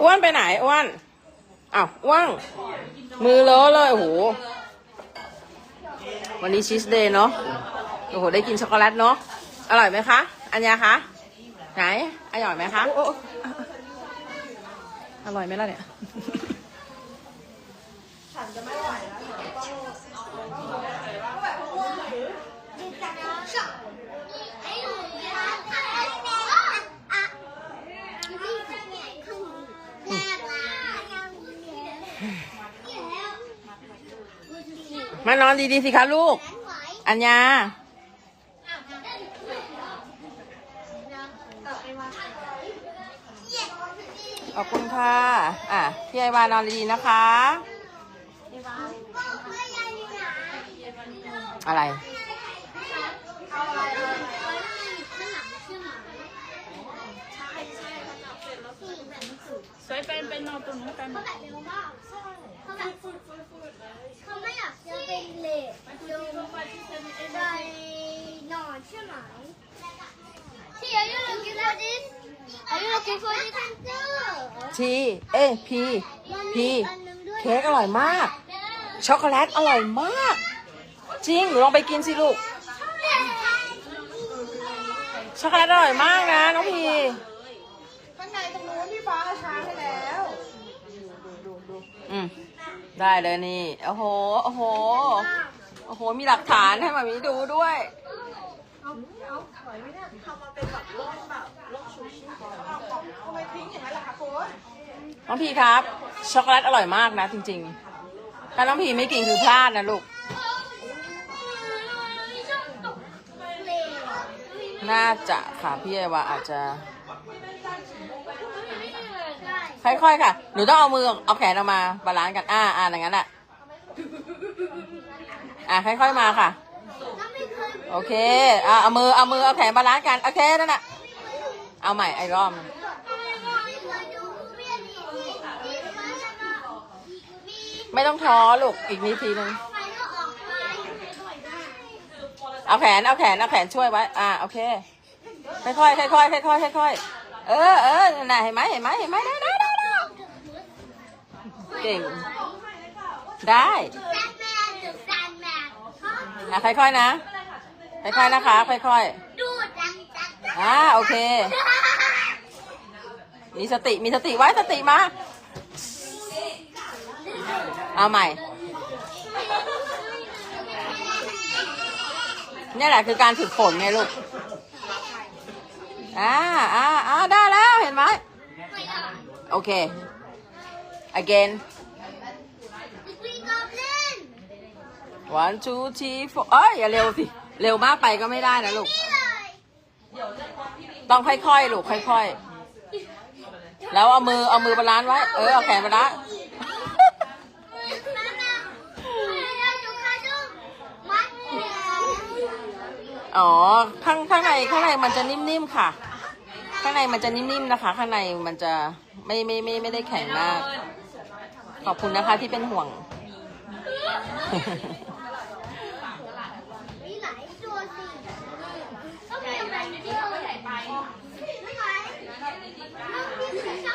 อ้วนไปไหนอ้วนอ้าวอ้วนมือเลอะเลยโอ้โหวันนี้ชีสเดย์เนาะโอ้โหได้กินช็อกโกแลตเนาะอร่อยไหมคะ อัญญาคะ ไหนอร่อยไหมคะโอ้โอ้อร่อยไหมล่ะเนี่ยมานอนดีๆสิคะลูก อัญญา ขอบคุณค่ะ อะ พี่ไอวานอนดีๆนะคะ อะไร ใช้เป็นเป็นนอนตรงนู้นกัน เขาแบบเร็วมากใช่เขาแบบฟุดฟุดฟุดเขาไม่อยากจะเป็นเลทดูไปน อนใช่ไหมที่ are you looking for this are you looking for this answer ทีเอ้พีพีเค้กอร่อยมาก ช็อกโกแลตอร่อยมาก จริงหนูลองไปกินสิลูก ช็อกโกแลตอร่อยมากนะน้องพีข้างในตรงนู้นพี่ฟ้าเอาช้างให้แล้วอืมได้เลยนี่ โอ้โห โอ้โห โอ้โห มีหลักฐานให้มามีดูด้วย ทำไมทิ้งอย่างนั้นล่ะคะคุณน้องพีครับ ช็อกโกแลตอร่อยมากนะจริงๆ ถ้าน้องพีไม่กินคือพลาดนะลูก น่าจะค่ะพี่ไอวาอาจจะ ค่อยๆค่ะ หนูต้องเอามือเอาแขนออกมาบาลานซ์กัน อ่าอ่าอย่างนั้นแหละอ่าค่อยๆมาค่ะ โอเคอ่าเอามือ เอามือ เอาแขนบาลานซ์กัน โอเคนั่นแหละเอาใหม่ ไอ้รอบหนึ่งไม่ต้องท้อลูก อีกนิดทีนึง เอาแขน เอาแขน เอาแขนช่วยไว้ อ่าโอเค ค่อยๆค่อยๆค่อยๆค่อยๆเออเออนั่นน่ะเห็นไหมเห็นไหมเห็นไหมได้ได้ได้ได้เก่ง ได้อะค่อยๆนะ ค่อยๆนะคะ ค่อยดูดังจังๆอ่าโอเค มีสติมีสติไว้สติมา เอาใหม่ เนี่ยแหละคือการฝึกฝนไงลูก อ่าอ่าอ่าได้แล้วเห็นไหม โอเค again one two three four เอ้ยอย่าเร็วสิ เร็วมากไปก็ไม่ได้นะลูก ต้องค่อยๆ ลูกค่อยๆ แล้วเอามือเอามือบาลานซ์ไว้ เออเอาแขนบาลานซ์อ๋อ ข้างข้างในข้างในมันจะนิ่มๆค่ะ ข้างในมันจะนิ่มๆนะคะ ข้างในมันจะไม่ไม่ไม่ไม่ได้แข็งมาก ขอบคุณนะคะที่เป็นห่วง